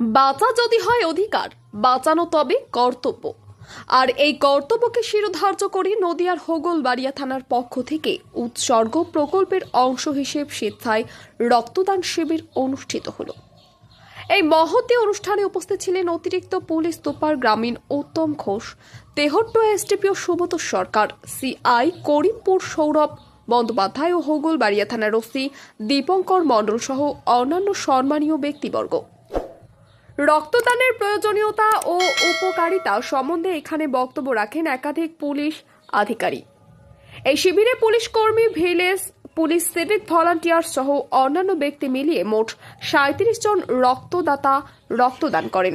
বাঁচা যদি হয় অধিকার, বাঁচানো তবে কর্তব্য। আর এই কর্তব্যকে শিরোধার্য করে নদিয়ার হোগলবাড়িয়া থানার পক্ষ থেকে উৎসর্গ প্রকল্পের অংশ হিসেব স্বেচ্ছায় রক্তদান শিবির অনুষ্ঠিত হলো। এই মহতি অনুষ্ঠানে উপস্থিত ছিলেন অতিরিক্ত পুলিশ সুপার গ্রামীণ উত্তম ঘোষ, তেহট্ট এসডিপিও সুব্রত সরকার, সিআই করিমপুর সৌরভ বন্দ্যোপাধ্যায় ও হোগলবাড়িয়া থানার ওসি দীপঙ্কর মণ্ডল সহ অন্যান্য সম্মানীয় ব্যক্তিবর্গ। রক্তদানের প্রয়োজনীয়তা ও উপকারিতা সম্বন্ধে এখানে বক্তব্য রাখেন একাধিক পুলিশ আধিকারিক। এই শিবিরে পুলিশ কর্মী, ভিলেজ, পুলিশ সিভিক ভলান্টিয়ার সহ অন্যান্য ব্যক্তি মিলিয়ে মোট সাঁত্রিশ জন রক্তদাতা রক্তদান করেন।